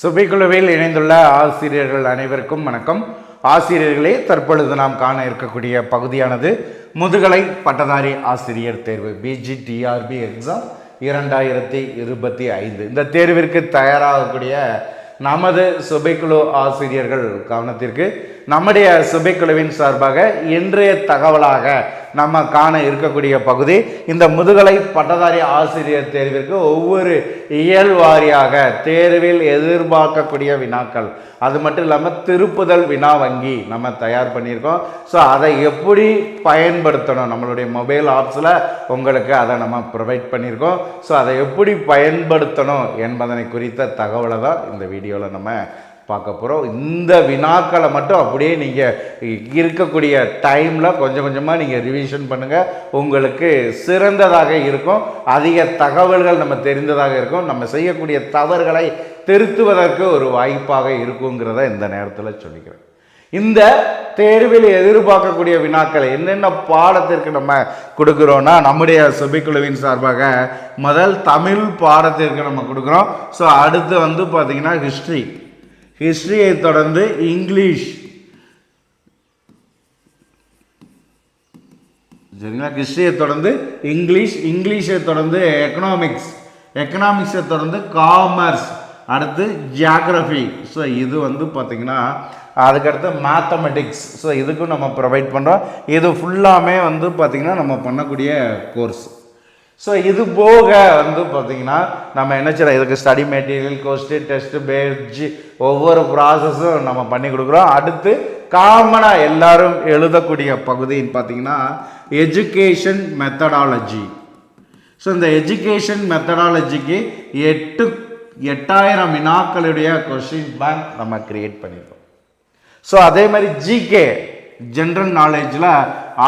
சுபைக்குழுவில் இணைந்துள்ள ஆசிரியர்கள் அனைவருக்கும் வணக்கம். ஆசிரியர்களே தற்பொழுது நாம் காண இருக்கக்கூடிய பகுதியானது முதுகலை பட்டதாரி ஆசிரியர் தேர்வு பிஜிடிஆர்பி எக்ஸாம் இரண்டாயிரத்தி இருபத்தி ஐந்து. இந்த தேர்விற்கு தயாராகக்கூடிய நமது சுபைக்குழு ஆசிரியர்கள் கவனத்திற்கு நம்முடைய சுபைக்குழுவின் சார்பாக இன்றைய தகவலாக நம்ம காண இருக்கக்கூடிய பகுதி. இந்த முதுகலை பட்டதாரி ஆசிரியர் தேர்விற்கு ஒவ்வொரு இயல் வாரியாக தேர்வில் எதிர்பார்க்கக்கூடிய வினாக்கள். அது மட்டும் இல்லாமல் திருப்புதல் வினா வங்கி நம்ம தயார் பண்ணியிருக்கோம். ஸோ அதை எப்படி பயன்படுத்தணும்? நம்மளுடைய மொபைல் ஆப்ஸில் உங்களுக்கு அதை நம்ம ப்ரொவைட் பண்ணியிருக்கோம். ஸோ அதை எப்படி பயன்படுத்தணும் என்பதனை குறித்த தகவலை தான் இந்த வீடியோவில் நம்ம பார்க்க போகிறோம் இந்த வினாக்களை மட்டும் அப்படியே நீங்கள் இருக்கக்கூடிய டைமில் கொஞ்சம் கொஞ்சமாக நீங்கள் ரிவிஷன் பண்ணுங்கள் உங்களுக்கு சிறந்ததாக இருக்கும். அதிக தகவல்கள் நம்ம தெரிந்ததாக இருக்கும். நம்ம செய்யக்கூடிய தவறுகளை திருத்துவதற்கு ஒரு வாய்ப்பாக இருக்குங்கிறத இந்த நேரத்தில் சொல்லிக்கிறேன். இந்த தேர்வில் எதிர்பார்க்கக்கூடிய வினாக்கள் என்னென்ன பாடத்திற்கு நம்ம கொடுக்குறோன்னா நம்முடைய சுபிக்குழுவின் சார்பாக முதல் தமிழ் பாடத்திற்கு நம்ம கொடுக்குறோம். ஸோ அடுத்து வந்து பார்த்திங்கன்னா ஹிஸ்ட்ரி ஹிஸ்ட்ரியை தொடர்ந்து இங்கிலீஷ். சரிங்களா? ஹிஸ்ட்ரியை தொடர்ந்து இங்கிலீஷ் இங்கிலீஷை தொடர்ந்து எக்கனாமிக்ஸ் எக்கனாமிக்ஸை தொடர்ந்து காமர்ஸ் அடுத்து ஜியாகிரஃபி ஸோ இது வந்து பார்த்திங்கன்னா அதுக்கடுத்து மேத்தமெட்டிக்ஸ் ஸோ இதுக்கும் நம்ம ப்ரொவைட் பண்ணுறோம் இது ஃபுல்லாமே வந்து பார்த்திங்கன்னா நம்ம பண்ணக்கூடிய கோர்ஸ் ஸோ இது போக வந்து பார்த்திங்கன்னா நம்ம என்ன செய்யலாம்? இதுக்கு study material question test page ஒவ்வொரு ப்ராசஸும் நம்ம பண்ணி கொடுக்குறோம். அடுத்து காமனாக எல்லாரும் எழுதக்கூடிய பகுதின்னு பார்த்தீங்கன்னா எஜுகேஷன் மெத்தடாலஜி ஸோ இந்த எஜுகேஷன் மெத்தடாலஜிக்கு எட்டு எட்டாயிரம் வினாக்களுடைய கொஷின் பேங்க் நம்ம கிரியேட் பண்ணியிருக்கோம் ஸோ அதே மாதிரி ஜிகே ஜென்ரல் நாலேஜில்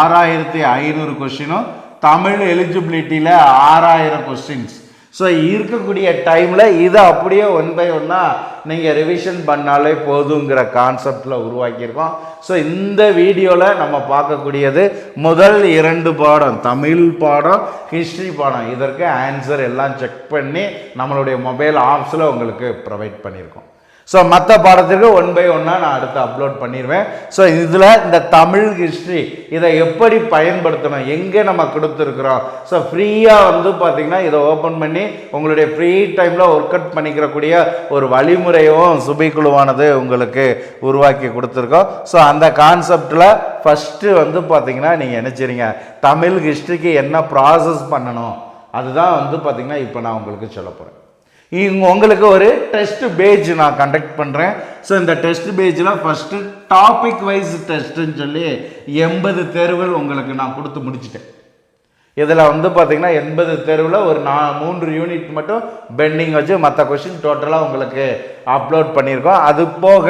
ஆறாயிரத்தி ஐநூறு கொஷினும் தமிழ் எலிஜிபிலிட்டியில் ஆறாயிரம் கொஸ்டின்ஸ் ஸோ இருக்கக்கூடிய டைமில் இதை அப்படியே ஒன் பை ஒன்னாக நீங்கள் ரிவிஷன் பண்ணாலே போதுங்கிற கான்செப்டில் உருவாக்கியிருக்கோம். ஸோ இந்த வீடியோவில் நம்ம பார்க்கக்கூடியது முதல் இரண்டு பாடம் தமிழ் பாடம் ஹிஸ்ட்ரி பாடம். இதற்கு ஆன்சர் எல்லாம் செக் பண்ணி நம்மளுடைய மொபைல் ஆப்ஸில் உங்களுக்கு ப்ரொவைட் பண்ணியிருக்கோம். ஸோ மற்ற பாடத்திற்கு ஒன் பை ஒன்னாக நான் அடுத்து அப்லோட் பண்ணிடுவேன் ஸோ இதில் இந்த தமிழ் ஹிஸ்ட்ரி இதை எப்படி பயன்படுத்தணும் எங்கே நம்ம கொடுத்துருக்குறோம்? ஸோ ஃப்ரீயாக வந்து பார்த்திங்கன்னா இதை ஓப்பன் பண்ணி உங்களுடைய ஃப்ரீ டைமில் ஒர்க் அவுட் பண்ணிக்கிறக்கூடிய ஒரு வழிமுறையும் சுபிக்குழுவானது உங்களுக்கு உருவாக்கி கொடுத்துருக்கோம். ஸோ அந்த கான்செப்டில் ஃபஸ்ட்டு வந்து பார்த்திங்கன்னா நீங்கள் நினச்சிருங்க தமிழ் ஹிஸ்ட்ரிக்கு என்ன ப்ராசஸ் பண்ணணும்? அதுதான் வந்து பார்த்திங்கன்னா இப்போ நான் உங்களுக்கு சொல்ல போகிறேன் இங்க உங்களுக்கு ஒரு டெஸ்ட் பேஜ் நான் கண்டக்ட் பண்ணுறேன் ஸோ இந்த டெஸ்ட் பேஜில் ஃபஸ்ட்டு டாபிக் வைஸ் டெஸ்ட்டுன்னு சொல்லி எண்பது தேர்வுகள் உங்களுக்கு நான் கொடுத்து முடிச்சிட்டேன். இதில் வந்து பார்த்திங்கன்னா எண்பது தேர்வில் ஒரு நான் மூன்று யூனிட் மட்டும் பெண்டிங் வச்சு மற்ற கொஷின் டோட்டலாக உங்களுக்கு அப்லோட் பண்ணியிருக்கோம். அது போக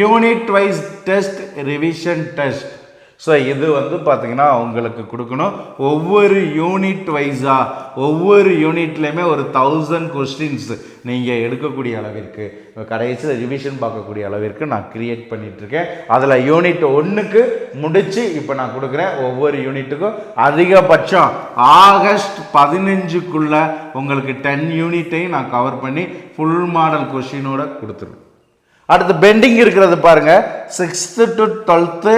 unit wise test revision test so இது வந்து பார்த்திங்கன்னா உங்களுக்கு கொடுக்கணும். ஒவ்வொரு யூனிட் வைஸாக ஒவ்வொரு யூனிட்லேயுமே ஒரு தௌசண்ட் கொஸ்டின்ஸ் நீங்கள் எடுக்கக்கூடிய அளவிற்கு கடைசியில் ரிவிஷன் பார்க்கக்கூடிய அளவிற்கு நான் க்ரியேட் பண்ணிகிட்ருக்கேன் அதில் யூனிட் ஒன்றுக்கு முடித்து இப்போ நான் கொடுக்குறேன். ஒவ்வொரு யூனிட்டுக்கும் அதிகபட்சம் ஆகஸ்ட் பதினஞ்சுக்குள்ளே உங்களுக்கு டென் யூனிட்டையும் நான் கவர் பண்ணி ஃபுல் மாடல் கொஷினோட கொடுத்துருவேன். அடுத்து பெண்டிங் இருக்கிறது பாருங்கள் சிக்ஸ்த்து டு டுவெல்த்து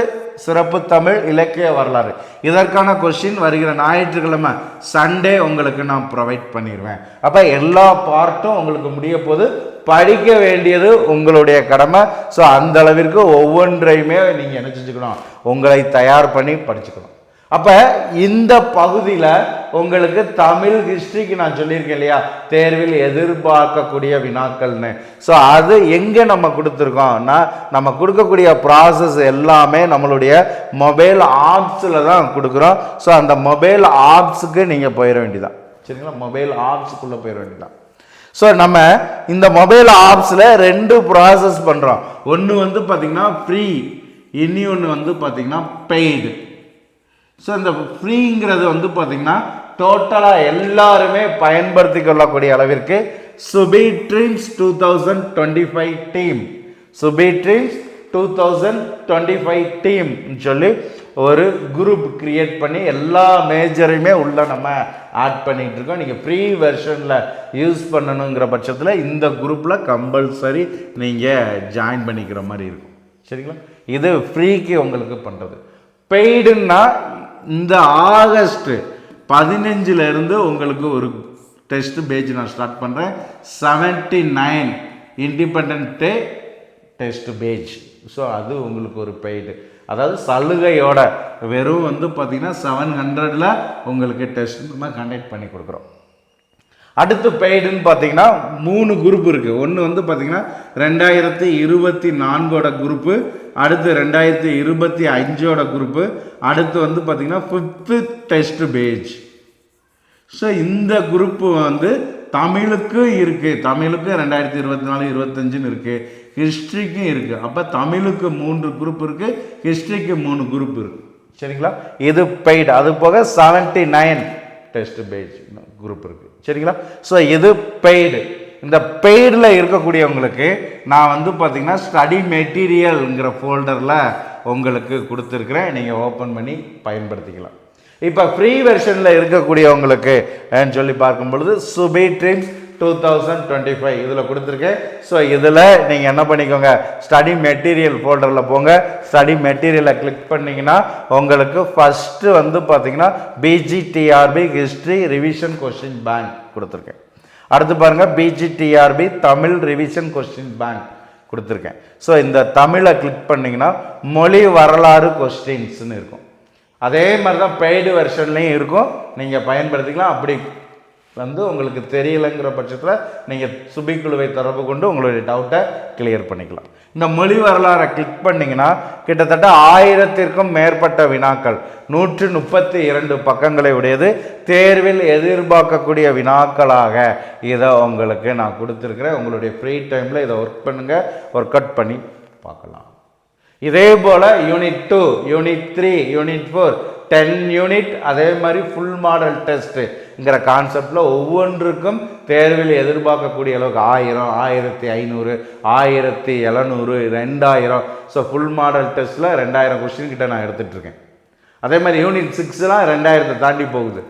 சிறப்பு தமிழ் இலக்கிய வரலாறு. இதற்கான கொஷின் வருகிற ஞாயிற்றுக்கிழமை சண்டே உங்களுக்கு நான் ப்ரொவைட் பண்ணிடுவேன் அப்போ எல்லா பார்ட்டும் உங்களுக்கு முடிய போது படிக்க வேண்டியது உங்களுடைய கடமை. ஸோ அந்த அளவிற்கு ஒவ்வொன்றையுமே நீங்கள் என்ன செஞ்சுக்கணும் உங்களை தயார் பண்ணி படிச்சுக்கணும். அப்போ இந்த பகுதியில் உங்களுக்கு தமிழ் ஹிஸ்ட்ரிக்கு நான் சொல்லியிருக்கேன் இல்லையா? தேர்வில் எதிர்பார்க்கக்கூடிய வினாக்கள்னு. ஸோ அது எங்கே நம்ம கொடுத்துருக்கோம்னா நம்ம கொடுக்கக்கூடிய ப்ராசஸ் எல்லாமே நம்மளுடைய மொபைல் ஆப்ஸில் தான் கொடுக்குறோம். ஸோ அந்த மொபைல் ஆப்ஸுக்கு நீங்கள் போயிட வேண்டியதான் சரிங்களா? மொபைல் ஆப்ஸுக்குள்ளே போயிட வேண்டியதான் ஸோ நம்ம இந்த மொபைல் ஆப்ஸில் ரெண்டு ப்ராசஸ் பண்ணுறோம் ஒன்று வந்து பார்த்திங்கன்னா ஃப்ரீ இனி ஒன்று வந்து பார்த்திங்கன்னா பெய்டு ஸோ இந்த ஃப்ரீங்கிறது வந்து பார்த்திங்கன்னா டோட்டலாக எல்லாருமே பயன்படுத்தி கொள்ளக்கூடிய அளவிற்கு Subi dreams two thousand twenty five team Subi dreams two thousand twenty five team சொல்லி ஒரு குரூப் க்ரியேட் பண்ணி எல்லா மேஜரையுமே உள்ளே நம்ம ஆட் பண்ணிகிட்டு இருக்கோம். நீங்கள் ஃப்ரீ வெர்ஷனில் யூஸ் பண்ணணுங்கிற பட்சத்தில் இந்த குரூப்பில் கம்பல்சரி நீங்கள் ஜாயின் பண்ணிக்கிற மாதிரி இருக்கும். சரிங்களா? இது ஃப்ரீக்கு உங்களுக்கு பண்ணுறது பெய்டுன்னா இந்த ஆகஸ்ட் பதினஞ்சிலிருந்து உங்களுக்கு ஒரு டெஸ்ட் பேஜ் நான் ஸ்டார்ட் பண்ணுறேன் seventy nine independent day test page so அது உங்களுக்கு ஒரு பெய்டு அதாவது சலுகையோட வெறும் வந்து பார்த்திங்கன்னா செவன் ஹண்ட்ரடில் உங்களுக்கு டெஸ்ட் நம்ம கண்டக்ட் பண்ணி கொடுக்குறோம். அடுத்து பெய்டுன்னு பார்த்தீங்கன்னா மூணு குரூப் இருக்குது ஒன்று வந்து பார்த்தீங்கன்னா ரெண்டாயிரத்தி இருபத்தி நான்கோட குரூப்பு அடுத்து ரெண்டாயிரத்தி இருபத்தி அஞ்சோட குரூப்பு அடுத்து வந்து பார்த்தீங்கன்னா ஃபிஃப்த்து டெஸ்ட் பேஜ் ஸோ இந்த குரூப்பு வந்து தமிழுக்கும் இருக்குது தமிழுக்கும் ரெண்டாயிரத்தி இருபத்தி நாலு இருபத்தஞ்சுன்னு இருக்குது ஹிஸ்ட்ரிக்கும் இருக்குது அப்போ தமிழுக்கு மூன்று குரூப் இருக்குது ஹிஸ்ட்ரிக்கு மூணு குரூப் இருக்குது சரிங்களா? இது பெய்டு அது போக seventy nine test page group இருக்குது சரிங்களா? ஸோ இது பெய்டு இந்த பெய்டில் இருக்கக்கூடியவங்களுக்கு நான் வந்து பார்த்திங்கன்னா ஸ்டடி மெட்டீரியல்ங்கிற ஃபோல்டரில் உங்களுக்கு கொடுத்துருக்குறேன். நீங்கள் ஓப்பன் பண்ணி பயன்படுத்திக்கலாம். இப்போ ஃப்ரீ வெர்ஷனில் இருக்கக்கூடியவங்களுக்கு சொல்லி பார்க்கும் பொழுது Subi dreams two thousand twenty five இதில் கொடுத்துருக்கேன் ஸோ இதில் நீங்கள் என்ன பண்ணிக்கோங்க ஸ்டடி மெட்டீரியல் ஃபோல்டரில் போங்க. ஸ்டடி மெட்டீரியலை கிளிக் பண்ணிங்கன்னா உங்களுக்கு ஃபஸ்ட்டு வந்து பார்த்தீங்கன்னா PGTRB history revision question bank கொடுத்துருக்கேன் அடுத்து பாருங்கள் PGTRB Tamil revision question bank கொடுத்துருக்கேன். ஸோ இந்த தமிழை கிளிக் பண்ணிங்கன்னா மொழி வரலாறு கொஸ்டின்ஸ்னு இருக்கும். அதே மாதிரி தான் பெய்டு வெர்ஷன்லேயும் இருக்கும். நீங்கள் பயன்படுத்திக்கலாம். அப்படி வந்து உங்களுக்கு தெரியலைங்கிற பட்சத்தில் நீங்கள் சுபிக்குழுவை தொடர்பு கொண்டு உங்களுடைய டவுட்டை கிளியர் பண்ணிக்கலாம். இந்த மொழி வரலாறை கிளிக் பண்ணிங்கன்னா கிட்டத்தட்ட ஆயிரத்திற்கும் மேற்பட்ட வினாக்கள் நூற்று முப்பத்தி இரண்டு பக்கங்களை உடையது தேர்வில் எதிர்பார்க்கக்கூடிய வினாக்களாக. இதை உங்களுக்கு நான் கொடுத்துருக்குறேன். உங்களுடைய ஃப்ரீ டைமில் இதை ஒர்க் பண்ணுங்கள் ஒர்க் அவுட் பண்ணி பார்க்கலாம். இதே போல் unit two unit three unit four ten unit அதே மாதிரி ஃபுல் மாடல் டெஸ்ட்டு ங்கிற கான்செப்டில் ஒவ்வொன்றுக்கும் தேர்வில் எதிர்பார்க்கக்கூடிய அளவுக்கு ஆயிரம் ஆயிரத்தி ஐநூறு ஆயிரத்தி எழுநூறு ரெண்டாயிரம் ஸோ ஃபுல் மாடல் டெஸ்ட்டில் ரெண்டாயிரம் கொஸ்டின் கிட்ட நான் எடுத்துகிட்ருக்கேன் அதே மாதிரி யூனிட் சிக்ஸ்லாம் ரெண்டாயிரத்தை தாண்டி போகுது.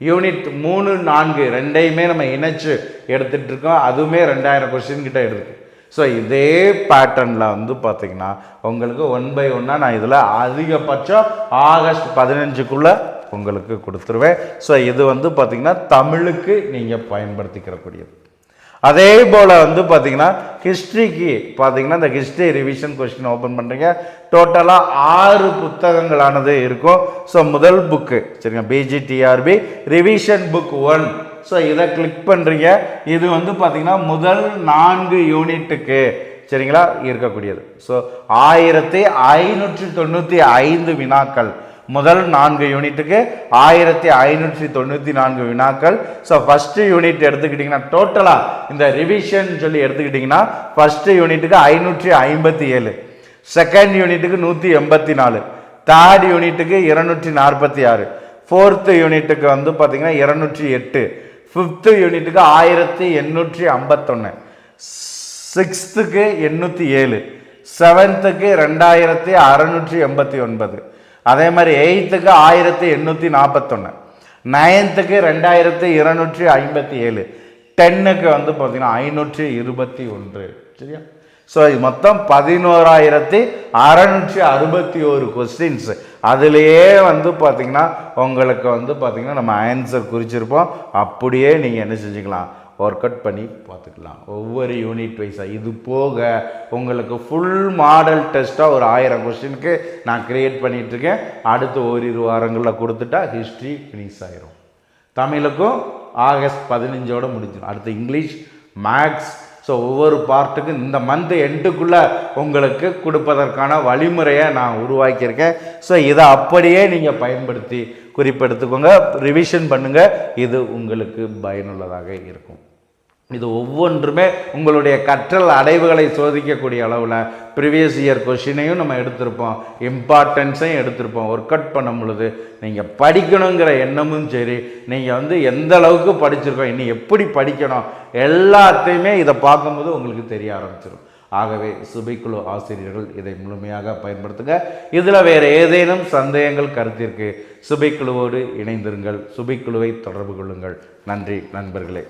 யூனிட் மூணு நான்கு ரெண்டையுமே நம்ம இணைச்சு எடுத்துகிட்ருக்கோம் அதுவுமே ரெண்டாயிரம் கொஸ்டின் கிட்ட எடுத்து ஸோ இதே பேட்டர்னில் வந்து பார்த்திங்கன்னா உங்களுக்கு ஒன் பை ஒன்னாக நான் இதில் அதிகபட்சம் ஆகஸ்ட் பதினஞ்சுக்குள்ளே உங்களுக்கு கொடுத்துருவேன். ஸோ இது வந்து பார்த்தீங்கன்னா தமிழுக்கு நீங்கள் பயன்படுத்திக்கிறக்கூடியது. அதே போல் வந்து பார்த்திங்கன்னா ஹிஸ்ட்ரிக்கு பார்த்தீங்கன்னா இந்த ஹிஸ்ட்ரி ரிவிஷன் கொஸ்டின் ஓப்பன் பண்ணுறீங்க டோட்டலாக ஆறு புத்தகங்களானது இருக்கும். ஸோ முதல் புக்கு சரிங்க PGTRB revision book one so இதை கிளிக் பண்ணுறீங்க இது வந்து பார்த்திங்கன்னா முதல் நான்கு யூனிட்டுக்கு சரிங்களா இருக்கக்கூடியது. ஸோ ஆயிரத்தி ஐநூற்றி தொண்ணூற்றி ஐந்து வினாக்கள். முதல் நான்கு யூனிட்டுக்கு ஆயிரத்தி ஐநூற்றி தொண்ணூற்றி நான்கு வினாக்கள். ஸோ ஃபஸ்ட்டு யூனிட் எடுத்துக்கிட்டிங்கன்னா டோட்டலாக இந்த ரிவிஷன் சொல்லி எடுத்துக்கிட்டிங்கன்னா ஃபஸ்ட்டு யூனிட்டுக்கு ஐநூற்றி ஐம்பத்தி ஏழு. செகண்ட் யூனிட்டுக்கு நூற்றி எண்பத்தி நாலு. தேர்ட் யூனிட்டுக்கு இருநூற்றி நாற்பத்தி ஆறு. ஃபோர்த்து யூனிட்டுக்கு வந்து பார்த்திங்கன்னா இருநூற்றி எட்டு. ஃபிஃப்த்து யூனிட்டுக்கு ஆயிரத்தி எண்ணூற்றி ஐம்பத்தொன்று சிக்ஸ்த்துக்கு எண்ணூற்றி ஏழு. செவன்த்துக்கு ரெண்டாயிரத்தி அறநூற்றி எண்பத்தி ஒன்பது. அதே மாதிரி எயித்துக்கு ஆயிரத்தி எண்ணூற்றி நாற்பத்தொன்று நைன்த்துக்கு ரெண்டாயிரத்தி இருநூற்றி ஐம்பத்தி ஏழு டென்னுக்கு வந்து பார்த்தீங்கன்னா ஐநூற்றி இருபத்தி ஒன்று சரியா? ஸோ இது மொத்தம் பதினோராயிரத்தி அறநூற்றி அறுபத்தி ஒரு கொஸ்டின்ஸ் அதுலேயே வந்து பார்த்தீங்கன்னா உங்களுக்கு வந்து பார்த்தீங்கன்னா நம்ம ஆன்சர் குறிச்சிருப்போம். அப்படியே நீங்கள் என்ன செஞ்சுக்கலாம்? ஒர்க் அவுட் பண்ணி பார்த்துக்கலாம். ஒவ்வொரு யூனிட் வைஸாக இது போக உங்களுக்கு ஃபுல் மாடல் டெஸ்ட்டாக ஒரு ஆயிரம் கொஸ்டினுக்கு நான் க்ரியேட் பண்ணிகிட்ருக்கேன் அடுத்த ஓரிரு வாரங்களில் கொடுத்துட்டா ஹிஸ்ட்ரி ஃபினிஷ் ஆயிரும். தமிழுக்கும் ஆகஸ்ட் பதினஞ்சோட முடிஞ்சிடும் அடுத்து இங்கிலீஷ் மேக்ஸ் ஸோ ஒவ்வொரு பார்ட்டுக்கும் இந்த மந்த் எண்டுக்குள்ளே உங்களுக்கு கொடுப்பதற்கான வழிமுறையை நான் உருவாக்கியிருக்கேன். ஸோ இதை அப்படியே நீங்கள் பயன்படுத்தி குறிப்பெடுத்துக்கோங்க ரிவிஷன் பண்ணுங்கள் இது உங்களுக்கு பயனுள்ளதாக இருக்கும். இது ஒவ்வொன்றுமே உங்களுடைய கற்றல் அடைவுகளை சோதிக்கக்கூடிய அளவில் ப்ரிவியஸ் இயர் கொஷினையும் நம்ம எடுத்திருப்போம். இம்பார்ட்டன்ஸையும் எடுத்திருப்போம். ஒர்க் அவுட் பண்ணும் பொழுது நீங்கள் படிக்கணுங்கிற எண்ணமும் சரி நீங்கள் வந்து எந்த அளவுக்கு படிச்சிருக்கோம் இனி எப்படி படிக்கணும் எல்லாத்தையுமே இதை பார்க்கும்போது உங்களுக்கு தெரிய ஆரம்பிச்சிடும் ஆகவே சுபைக்குழு ஆசிரியர்கள் இதை முழுமையாக பயன்படுத்துங்க. இதில் வேறு ஏதேனும் சந்தேகங்கள் கருத்திற்கு சுபைக்குழுவோடு இணைந்திருங்கள். சுபைக்குழுவை தொடர்பு கொள்ளுங்கள். நன்றி நண்பர்களே.